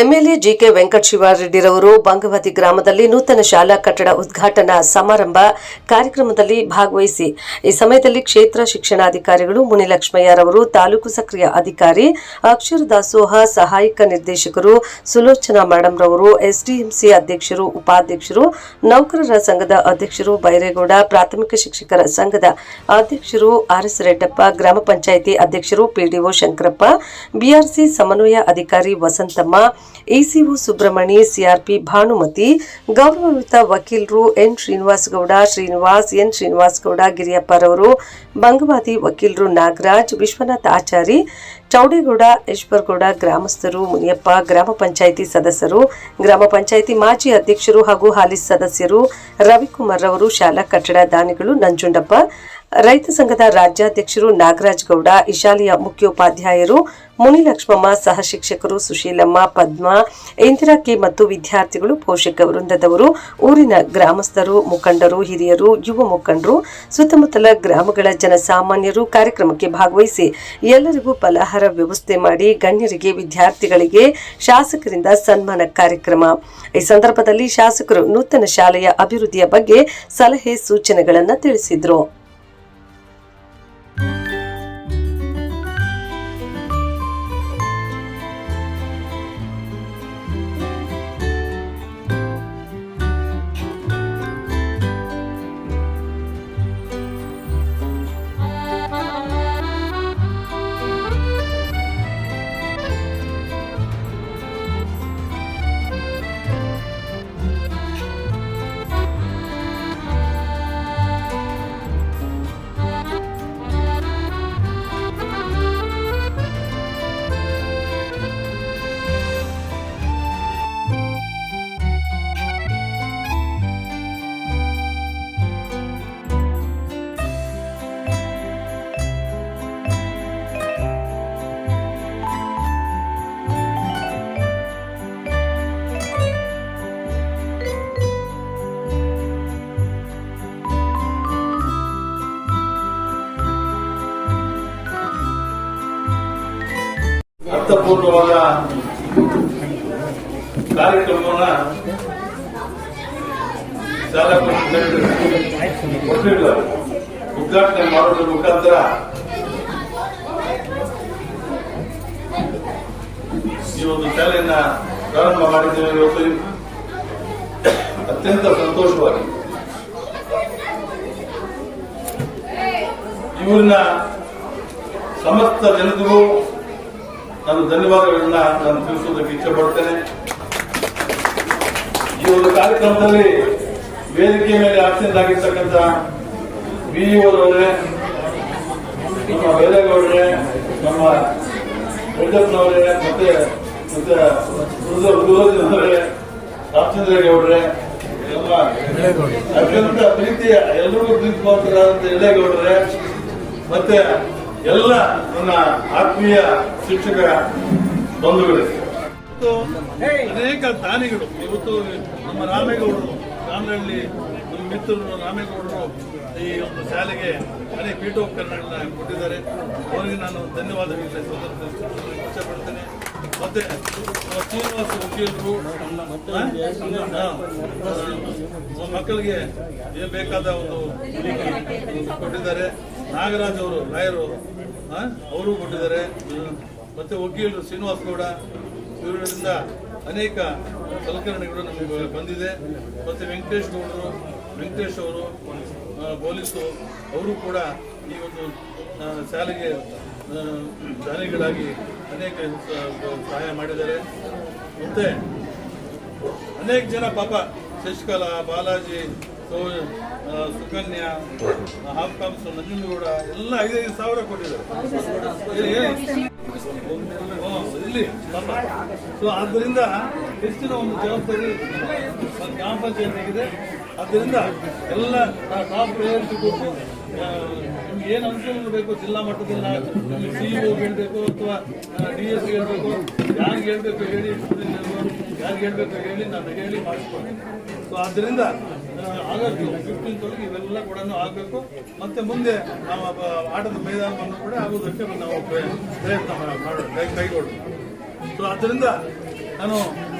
MLA GK Venkata ಶಿವಾರೆಡ್ಡಿರವರು ಬಂಗವತಿ ಗ್ರಾಮದಲ್ಲಿ ನೂತನ ಶಾಲಾ ಕಟ್ಟಡ ಉದ್ಘಾಟನಾ ಸಮಾರಂಭ ಕಾರ್ಯಕ್ರಮದಲ್ಲಿ ಭಾಗವಹಿಸಿ. ಈ ಸಮಯದಲ್ಲಿ ಕ್ಷೇತ್ರ ಶಿಕ್ಷಣಾಧಿಕಾರಿಗಳು ಮುನಿಲಕ್ಷ್ಮಯ್ಯರವರು, ತಾಲೂಕು ಸಕ್ರಿಯ ಅಧಿಕಾರಿ ಅಕ್ಷರ ದಾಸೋಹ ಸಹಾಯಕ ನಿರ್ದೇಶಕರು ಸುಲೋಚನಾ ಮೇಡಮ್ ರವರು ಎಸ್ಡಿಎಂಸಿ ಅಧ್ಯಕ್ಷರು, ಉಪಾಧ್ಯಕ್ಷರು, ನೌಕರರ ಸಂಘದ ಅಧ್ಯಕ್ಷರು ಬೈರೇಗೌಡ, ಪ್ರಾಥಮಿಕ ಶಿಕ್ಷಕರ ಸಂಘದ ಅಧ್ಯಕ್ಷರು ಆರ್ಎಸ್ ರೆಡ್ಡಪ್ಪ ಗ್ರಾಮ ಪಂಚಾಯಿತಿ ಅಧ್ಯಕ್ಷರು ಪಿಡಿಒ ಶಂಕರಪ್ಪ ಬಿಆರ್ಸಿ ಸಮನ್ವಯ ಅಧಿಕಾರಿ ವಸಂತಮ್ಮ ಎಸಿಒ ಸುಬ್ರಹ್ಮಣಿ ಸಿಆರ್ಪಿ ಭಾನುಮತಿ ಗೌರವಾನ್ವಿತ ವಕೀಲರು ಎನ್ ಶ್ರೀನಿವಾಸ್ ಗೌಡ ಶ್ರೀನಿವಾಸ್, ಎನ್ ಶ್ರೀನಿವಾಸ್ ಗೌಡ ಗಿರಿಯಪ್ಪರವರು ಬಂಗವಾದಿ ವಕೀಲರು ನಾಗರಾಜ್, ವಿಶ್ವನಾಥ್ ಆಚಾರಿ, ಚೌಡೇಗೌಡ ಈಶ್ವರಗೌಡ ಗ್ರಾಮಸ್ಥರು, ಮುನಿಯಪ್ಪ, ಗ್ರಾಮ ಪಂಚಾಯಿತಿ ಸದಸ್ಯರು, ಗ್ರಾಮ ಪಂಚಾಯಿತಿ ಮಾಜಿ ಅಧ್ಯಕ್ಷರು ಹಾಗೂ ಹಾಲಿ ಸದಸ್ಯರು, ರವಿಕುಮಾರ್ ಅವರು ಶಾಲಾ ಕಟ್ಟಡ ದಾನಿಗಳು, ನಂಜುಂಡಪ್ಪ ರೈತ ಸಂಘದ ರಾಜ್ಯಾಧ್ಯಕ್ಷರು ನಾಗರಾಜ್ ಗೌಡ, ಇಶಾಲಿಯ ಶಾಲೆಯ ಮುಖ್ಯೋಪಾಧ್ಯಾಯರು ಮುನಿಲಕ್ಷ್ಮಮ್ಮ, ಸಹ ಶಿಕ್ಷಕರು ಸುಶೀಲಮ್ಮ, ಪದ್ಮ, ಇಂದಿರಾ ಕೆ ಮತ್ತು ವಿದ್ಯಾರ್ಥಿಗಳು, ಪೋಷಕ ವೃಂದದವರು, ಊರಿನ ಗ್ರಾಮಸ್ಥರು, ಮುಖಂಡರು, ಹಿರಿಯರು, ಯುವ ಮುಖಂಡರು, ಸುತ್ತಮುತ್ತಲ ಗ್ರಾಮಗಳ ಜನಸಾಮಾನ್ಯರು ಕಾರ್ಯಕ್ರಮಕ್ಕೆ ಭಾಗವಹಿಸಿ ಎಲ್ಲರಿಗೂ ಫಲಾಹಾರ ವ್ಯವಸ್ಥೆ ಮಾಡಿ ಗಣ್ಯರಿಗೆ, ವಿದ್ಯಾರ್ಥಿಗಳಿಗೆ ಶಾಸಕರಿಂದ ಸನ್ಮಾನ ಕಾರ್ಯಕ್ರಮ. ಈ ಸಂದರ್ಭದಲ್ಲಿ ಶಾಸಕರು ನೂತನ ಶಾಲೆಯ ಅಭಿವೃದ್ಧಿಯ ಬಗ್ಗೆ ಸಲಹೆ ಸೂಚನೆಗಳನ್ನು ತಿಳಿಸಿದರು. ಉದ್ಘಾಟನೆ ಮಾಡೋದ್ರ ಮುಖಾಂತರ ಈ ಒಂದು ಶಾಲೆಯನ್ನ ಪ್ರಾರಂಭ ಮಾಡಿದ್ದೇವೆ ಇವತ್ತು ಅತ್ಯಂತ ಸಂತೋಷವಾಗಿ ಇವರನ್ನ ಸಮಸ್ತ ಜನತೆಗೂ ನಾನು ಧನ್ಯವಾದಗಳನ್ನ ನಾನು ತಿಳಿಸೋದಕ್ಕೆ ಇಚ್ಛೆ ಪಡ್ತೇನೆ. ಈ ಒಂದು ಕಾರ್ಯಕ್ರಮದಲ್ಲಿ ವೇದಿಕೆ ಮೇಲೆ ಆಸೀನರಾಗಿರ್ತಕ್ಕಂಥ ಬಿಇಒರವರೇ ನಮ್ಮ ಗೌಡ್ರೆ ನಮ್ಮ ರೆಡ್ಡಪ್ಪನವರೇ ಮತ್ತೆ ಮತ್ತೆ ಅವರೇ ರಾಮಚಂದ್ರೇಗೌಡ್ರೆ ನಮ್ಮ ಅತ್ಯಂತ ಪ್ರೀತಿಯ ಎಲ್ಲರಿಗೂ ಪ್ರೀತಿವಂತರಾದಂಥ ಗೌಡ್ರೆ ಮತ್ತೆ ಎಲ್ಲ ನನ್ನ ಆತ್ಮೀಯ ಶಿಕ್ಷಕರ ಬಂಧುಗಳೇ. ಅನೇಕ ದಾನಿಗಳು ಇವತ್ತು ನಮ್ಮ ರಾಮೇಗೌಡರು ರಾಮನಹಳ್ಳಿ ನಮ್ಮ ಮಿತ್ರರು ರಾಮೇಗೌಡರು ಈ ಒಂದು ಶಾಲೆಗೆ ಅನೇಕ ಪೀಠೋಪಕರಣಗಳನ್ನ ಕೊಟ್ಟಿದ್ದಾರೆ. ಅವರಿಗೆ ನಾನು ಧನ್ಯವಾದ ಇಷ್ಟಪಡ್ತೇನೆ. ಪಡ್ತೇನೆ ಮತ್ತೆ, ಶ್ರೀನಿವಾಸ ವಕೀಲರು ಮಕ್ಕಳಿಗೆ ಏನು ಬೇಕಾದ ಒಂದು ಕೊಟ್ಟಿದ್ದಾರೆ. ನಾಗರಾಜ್ ಅವರು, ರಾಯರು ಅವರು ಕೊಟ್ಟಿದ್ದಾರೆ. ಮತ್ತೆ ವಕೀಲರು ಶ್ರೀನಿವಾಸ್ ಗೌಡ, ಇವರಿಂದ ಅನೇಕ ಸಲಕರಣೆಗಳು ನಮಗೆ ಬಂದಿದೆ. ಮತ್ತು ವೆಂಕಟೇಶ್ ಗೌಡರು, ವೆಂಕಟೇಶ್ ಅವರು ಪೊಲೀಸು ಅವರು ಕೂಡ ಈ ಒಂದು ಶಾಲೆಗೆ ದಾನಿಗಳಾಗಿ ಅನೇಕ ಸಹಾಯ ಮಾಡಿದ್ದಾರೆ. ಮತ್ತು ಅನೇಕ ಜನ ಪಾಪ ಶಶಿಕಲಾ, ಬಾಲಾಜಿ ಸೋ- ಸುಕನ್ಯಾ ಸುಕನ್ಯಾ ಹಾಪ್ಕಾಮ್ಸ್ ನಂಜನಗೌಡ ಎಲ್ಲ ಐದೈದು ಸಾವಿರ ಕೊಟ್ಟಿದ್ದಾರೆ. ಇಲ್ಲಿ ಸೊ ಆದ್ದರಿಂದ ಹೆಚ್ಚಿನ ಒಂದು ಜವಾಬ್ದಾರಿ ಗ್ರಾಮ ಪಂಚಾಯತ್ಗಿದೆ ಆದ್ದರಿಂದ ಎಲ್ಲ ಟಾಪ್ ಪ್ರಯಾರಿಟಿ ಕೊಟ್ಟು ನಿಮ್ಗೆ ಏನು ಅನುಕೂಲ ಬೇಕು ಜಿಲ್ಲಾ ಮಟ್ಟದಲ್ಲಿ ನಿಮ್ಗೆ ಸಿಇಒ ಹೇಳ್ಬೇಕು ಅಥವಾ ಡಿ ಎಸ್ ಹೇಳ್ಬೇಕು ಯಾರಿಗೆ ಹೇಳ್ಬೇಕು ಹೇಳಿ ಯಾರಿಗೆ ಹೇಳ್ಬೇಕು ಹೇಳಿ ನಾನು ಹೇಳಿ ಮಾಡಿಸ್ಕೊಡ್ತೀನಿ ಸೊ ಆದ್ದರಿಂದ ಆಗಬೇಕು. ಫಿಫ್ಟೀನ್ ಒಳಗೆ ಇವೆಲ್ಲ ಕೂಡ ಆಗಬೇಕು. ಮತ್ತೆ ಮುಂದೆ ನಾವು ಆಟದ ಮೈದಾನವನ್ನು ಕೂಡ ಆಗೋದಕ್ಕೆ ನಾವು ಪ್ರಯ- ಪ್ರಯತ್ನ ಮಾಡೋಣ ಕೈಗೊಳ್ಳೋಣ. ಸೊ ಆದ್ದರಿಂದ ನಾನು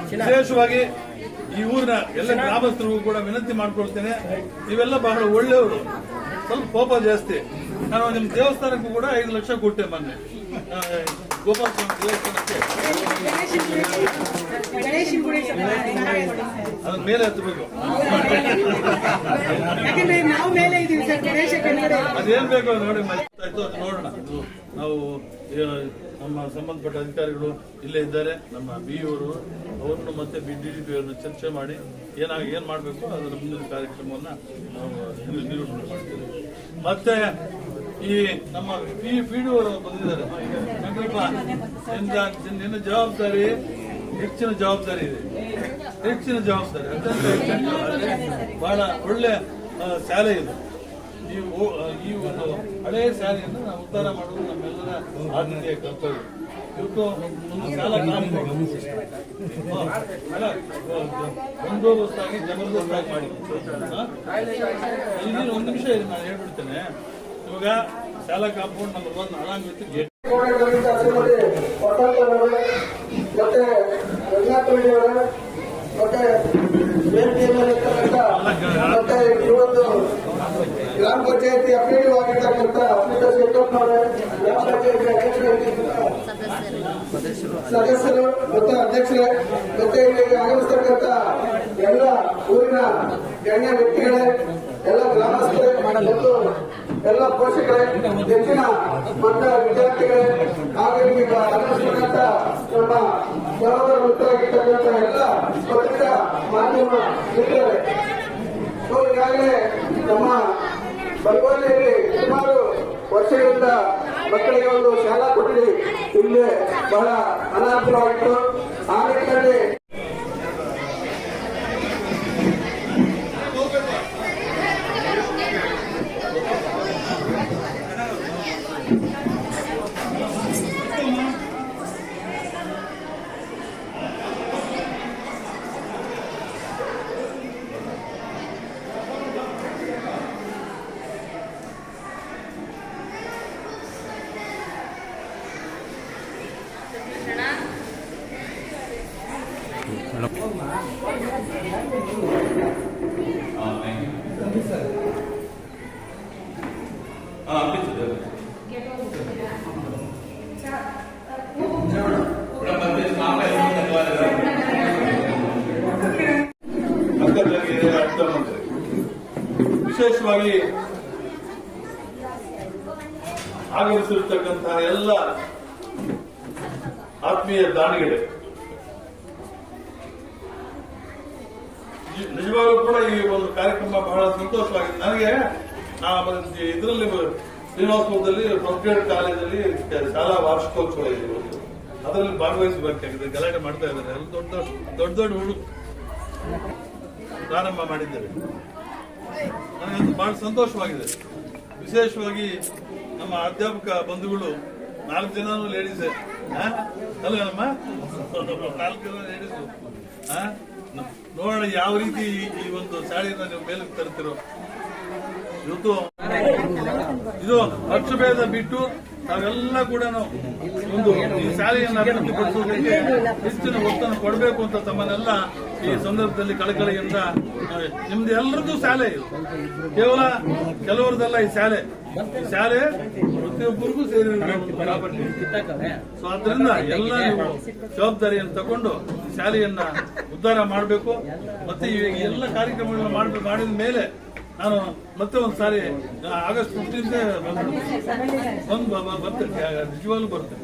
ವಿಶೇಷವಾಗಿ ಈ ಊರಿನ ಎಲ್ಲ ಗ್ರಾಮಸ್ಥರಿಗೂ ಕೂಡ ವಿನಂತಿ ಮಾಡ್ಕೊಳ್ತೇನೆ. ಇವೆಲ್ಲ ಬಹಳ ಒಳ್ಳೆಯವರು. ಸ್ವಲ್ಪ ಕೋಪ ಜಾಸ್ತಿ. ನಾನು ನಿಮ್ಮ ದೇವಸ್ಥಾನಕ್ಕೂ ಕೂಡ ಐದು ಲಕ್ಷ ಕೊಟ್ಟೆ ಮೊನ್ನೆ. ಆ, ಗೋಪಾಲ ಸ್ವಾಮಿ ದೇವಸ್ಥಾನಕ್ಕೆ ಮೇಲೆ ಹತ್ತಬೇಕು ಯಾಕಂದ್ರೆ ನಾವು ಮೇಲೆ ಸರ್ ಅದೇನ್ ಬೇಕೋ ನೋಡಿ ಆಯ್ತು ಅದು ನೋಡೋಣ. ನಾವು ನಮ್ಮ ಸಂಬಂಧಪಟ್ಟ ಅಧಿಕಾರಿಗಳು ಇಲ್ಲೇ ಇದ್ದಾರೆ. ನಮ್ಮ ಬಿ ಅವರು ಅವರನ್ನು ಮತ್ತೆ ಬಿ ಡಿ ಪಿ ಅವರನ್ನು ಚರ್ಚೆ ಮಾಡಿ ಏನಾಗ ಏನ್ ಮಾಡಬೇಕು ಅದರ ಮುಂದಿನ ಕಾರ್ಯಕ್ರಮವನ್ನು ನಾವು ನಿರ್ವಹಣೆ ಮಾಡ್ತೀವಿ. ಮತ್ತೆ ಈ ನಮ್ಮ ಪಿ ಪಿ ಡಿ ಅವರು ಬಂದಿದ್ದಾರೆ. ನಿನ್ನ ಜವಾಬ್ದಾರಿ ಹೆಚ್ಚಿನ ಜವಾಬ್ದಾರಿ ಇದೆ. ಹೆಚ್ಚಿನ ಜವಾಬ್ದಾರಿ. ಅತ್ಯಂತ ಬಹಳ ಒಳ್ಳೆ ಶಾಲೆ ಇದೆ. ಓ- ಈ ಒಂದು ಹಳೆಯ ಶಾಲೆಯನ್ನು ನಾವು ಉದ್ಧಾರ ಮಾಡುವುದು ನಮ್ಮೆಲ್ಲರ ಆದ್ಯತೆಯ ಕರ್ತವ್ಯ. ಇವತ್ತು ಒಂದು ಶಾಲಾ ಬಂದೋಬಸ್ತಾಗಿ ಮಾಡಿ ಒಂದು ನಿಮಿಷ ನಾನು ಹೇಳ್ಬಿಡ್ತೇನೆ. ಇವಾಗ ಶಾಲಾ ಕಾಂಪೌಂಡ್ ನಂಬರ್ ಒನ್ ಗೇಟ್ ಮತ್ತೆ ಮತ್ತೆ ಒಂದು ಗ್ರಾಮ ಪಂಚಾಯತಿ ಅಧ್ಯಕ್ಷರಾಗಿರ್ತಕ್ಕಂಥ ಸದಸ್ಯರು ಮತ್ತು ಅಧ್ಯಕ್ಷರೇ, ಮತ್ತೆ ಇಲ್ಲಿಗೆ ಆಗಮಿಸ್ತಕ್ಕಂಥ ಎಲ್ಲ ಊರಿನ ಗಣ್ಯ ವ್ಯಕ್ತಿಗಳೇ, ಎಲ್ಲ ಗ್ರಾಮಸ್ಥರೇ ಮತ್ತು ಎಲ್ಲ ಪೋಷಕರೇ, ಹೆಚ್ಚಿನ ಮಕ್ಕಳ ವಿದ್ಯಾರ್ಥಿಗಳೇ ಹಾಗೆ ಈಗ ನಮ್ಮ ಸಹೋದರ ಮಿತ್ರರಾಗಿರ್ತಕ್ಕಂಥ ಎಲ್ಲ ಪತ್ರಿಕಾ ಮಾಧ್ಯಮ ಮಿತ್ರರೇ. ಸೊ, ಈಗಾಗಲೇ ನಮ್ಮ ಬಲ್ಗೋಲಿಯಲ್ಲಿ ಸುಮಾರು ವರ್ಷಗಳಿಂದ ಮಕ್ಕಳಿಗೆ ಒಂದು ಶಾಲಾ ಕೊಠಡಿ ಇಲ್ಲಿ ಬಹಳ ಅನಾಹುತವಾಗಿತ್ತು ಆ ನಿಟ್ಟಿನಲ್ಲಿ ವಿಶೇಷವಾಗಿ ಆಗಮಿಸಿರ್ತಕ್ಕಂತಹ ಎಲ್ಲ ಆತ್ಮೀಯ ದಾನಿಗಳೇ ನಿಜವಾಗ್ಲೂ ಕೂಡ ಈ ಒಂದು ಕಾರ್ಯಕ್ರಮ ಬಹಳ ಸಂತೋಷವಾಗಿದೆ ನನಗೆ ಇದರಲ್ಲಿ ಶ್ರೀನಿವಾಸಪುರದಲ್ಲಿ ಫಸ್ಟ್ ಕಾಲೇಜಲ್ಲಿ ಶಾಲಾ ವಾರ್ಷಿಕೋತ್ಸವ ಇದೆ. ಅದರಲ್ಲಿ ಭಾಗವಹಿಸಬೇಕಾಗಿದೆ ಗಲಾಟೆ ಮಾಡ್ತಾ ಇದ್ದಾರೆ. ಎಲ್ಲ ದೊಡ್ಡ ದೊಡ್ಡ ದೊಡ್ಡ ಹುಡುಗ ಪ್ರಾರಂಭ ಮಾಡಿದ್ದೇವೆ ನನಗಂತೂ ಬಹಳ ಸಂತೋಷವಾಗಿದೆ. ವಿಶೇಷವಾಗಿ ನಮ್ಮ ಅಧ್ಯಾಪಕ ಬಂಧುಗಳು ನಾಲ್ಕು ಜನನು ಲೇಡೀಸ್ ಅಲ್ವೇನಮ್ಮ ನಾಲ್ಕು ಜನ ಲೇಡೀಸು ನೋಡೋಣ ಯಾವ ರೀತಿ ಈ- ಒಂದು ಶಾಲೆಯನ್ನು ನೀವು ಮೇಲಕ್ಕೆ ತರ್ತಿರೋ ಇವತ್ತು ಇದು ಪಕ್ಷಭೇದ ಬಿಟ್ಟು ನಾವೆಲ್ಲ ಕೂಡ ಒಂದು ಈ ಶಾಲೆಯನ್ನು ಅಭಿವೃದ್ಧಿಪಡಿಸುವುದಕ್ಕೆ ಹೆಚ್ಚಿನ ಒತ್ತನ್ನು ಕೊಡಬೇಕು ಅಂತ ತಮ್ಮನ್ನೆಲ್ಲ ಈ ಸಂದರ್ಭದಲ್ಲಿ ಕಳಕಳಿಯಿಂದ ನಿಮ್ದು ಎಲ್ಲರದ್ದು ಶಾಲೆ ಇದು. ಕೇವಲ ಕೆಲವರದಲ್ಲ ಈ ಶಾಲೆ. ಶಾಲೆ ಪ್ರತಿಯೊಬ್ಬರಿಗೂ ಪ್ರಾಪರ್ಟಿ. ಸೊ ಆದ್ರಿಂದ ಎಲ್ಲ ನೀವು ಜವಾಬ್ದಾರಿಯನ್ನು ತಗೊಂಡು ಶಾಲೆಯನ್ನ ಉದ್ಧಾರ ಮಾಡಬೇಕು. ಮತ್ತೆ ಈ ಎಲ್ಲ ಕಾರ್ಯಕ್ರಮಗಳನ್ನ ಮಾಡಿದ ಮೇಲೆ ನಾನು ಮತ್ತೆ ಒಂದು ಸಾರಿ ಆಗಸ್ಟ್ ಫಿಫ್ಟೀನ್ ಬಂದು ಬರ್ತೇನೆ. ನಿಜವಾಗ್ಲೂ ಬರ್ತೇನೆ.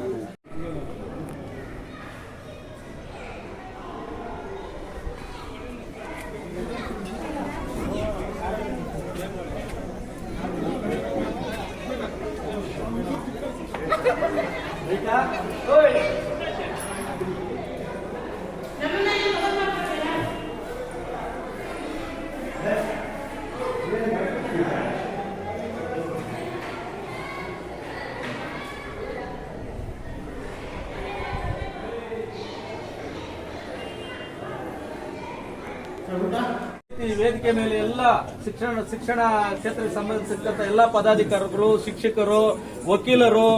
ಈ ವೇದಿಕೆ ಮೇಲೆ ಎಲ್ಲ ಶಿಕ್ಷಣ ಶಿಕ್ಷಣ ಕ್ಷೇತ್ರಕ್ಕೆ ಸಂಬಂಧಿಸಿದಂತ ಎಲ್ಲ ಪದಾಧಿಕಾರಿಗಳು, ಶಿಕ್ಷಕರು, ವಕೀಲರು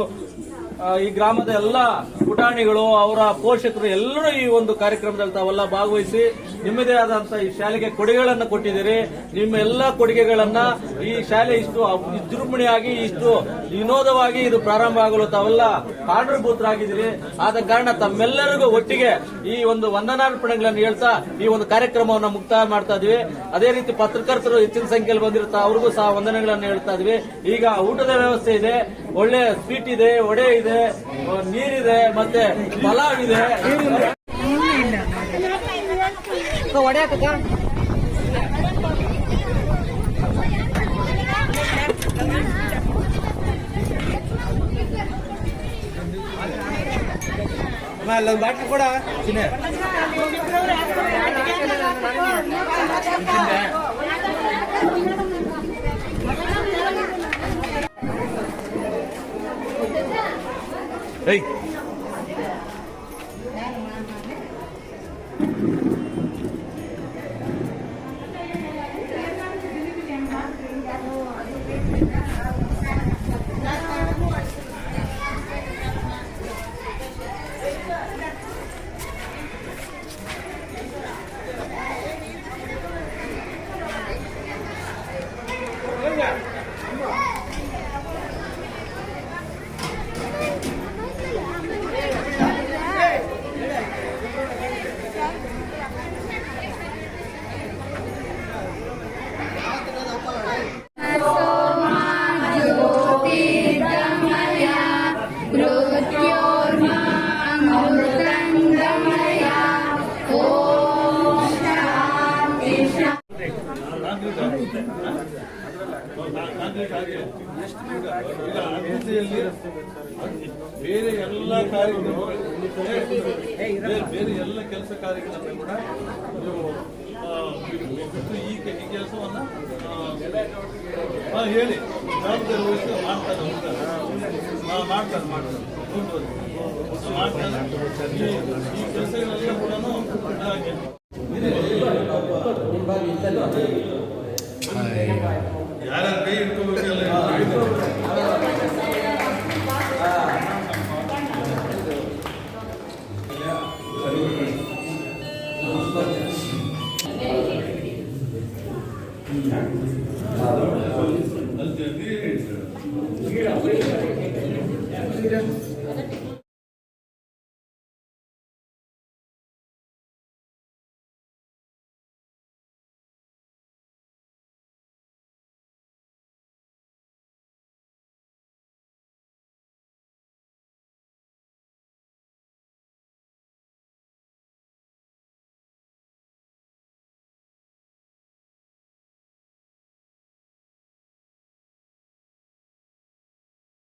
ಈ ಗ್ರಾಮದ ಎಲ್ಲ ಪುಟಾಣಿಗಳು ಅವರ ಪೋಷಕರು ಎಲ್ಲರೂ ಈ ಒಂದು ಕಾರ್ಯಕ್ರಮದಲ್ಲಿ ತಾವೆಲ್ಲ ಭಾಗವಹಿಸಿ ನಿಮ್ಮದೇ ಆದಂತಹ ಈ ಶಾಲೆಗೆ ಕೊಡುಗೆಗಳನ್ನು ಕೊಟ್ಟಿದ್ದೀರಿ. ನಿಮ್ಮ ಎಲ್ಲ ಕೊಡುಗೆಗಳನ್ನ ಈ ಶಾಲೆ ಇಷ್ಟು ವಿಜೃಂಭಣೆಯಾಗಿ ಇಷ್ಟು ವಿನೋದವಾಗಿ ಇದು ಪ್ರಾರಂಭ ಆಗಲು ತಾವೆಲ್ಲ ಕಾರಣಭೂತರಾಗಿದ್ದೀರಿ. ಆದ ಕಾರಣ ತಮ್ಮೆಲ್ಲರಿಗೂ ಒಟ್ಟಿಗೆ ಈ ಒಂದು ವಂದನಾರ್ಪಣೆಗಳನ್ನು ಹೇಳ್ತಾ ಈ ಒಂದು ಕಾರ್ಯಕ್ರಮವನ್ನು ಮುಕ್ತಾಯ ಮಾಡ್ತಾ ಇದ್ವಿ. ಅದೇ ರೀತಿ ಪತ್ರಕರ್ತರು ಹೆಚ್ಚಿನ ಸಂಖ್ಯೆಯಲ್ಲಿ ಬಂದಿರ್ತಾ ಅವ್ರಿಗೂ ಸಹ ವಂದನೆಗಳನ್ನು ಹೇಳ್ತಾ ಇದ್ವಿ. ಈಗ ಊಟದ ವ್ಯವಸ್ಥೆ ಇದೆ. ಒಳ್ಳೆ ಸ್ವೀಟ್ ಇದೆ, ವಡೆ ಇದೆ, ನೀರಿದೆ ಮತ್ತೆ ಪಲಾವ್ ಇದೆ ಅಲ್ಲೊಂದು ಬಾಟ್ಲಿ ಕೂಡ ಚಿನ್ನೆ ಏಯ್ ಅಭಿವೃದ್ಧಿಯಲ್ಲಿ ಬೇರೆ ಎಲ್ಲ ಕಾರ್ಯಗಳು ಬೇರೆ ಎಲ್ಲ ಕೆಲಸ ಕಾರ್ಯಗಳನ್ನು ಕೂಡ ಈ ಕೆಲಸವನ್ನ ಹೇಳಿ. ಜವಾಬ್ದಾರಿ ವಹಿಸಿ ಮಾಡ್ತಾರೆ ಮಾಡ್ತಾರೆ. ಮಾಡ್ತಾರೆ. ಈ ಕೆಲಸಗಳೆಲ್ಲ ಕೂಡ ಹಾಗೆ ಯಾರ ಕೈ ಇಟ್ಕೋಬೇಕಲ್ಲ الجميع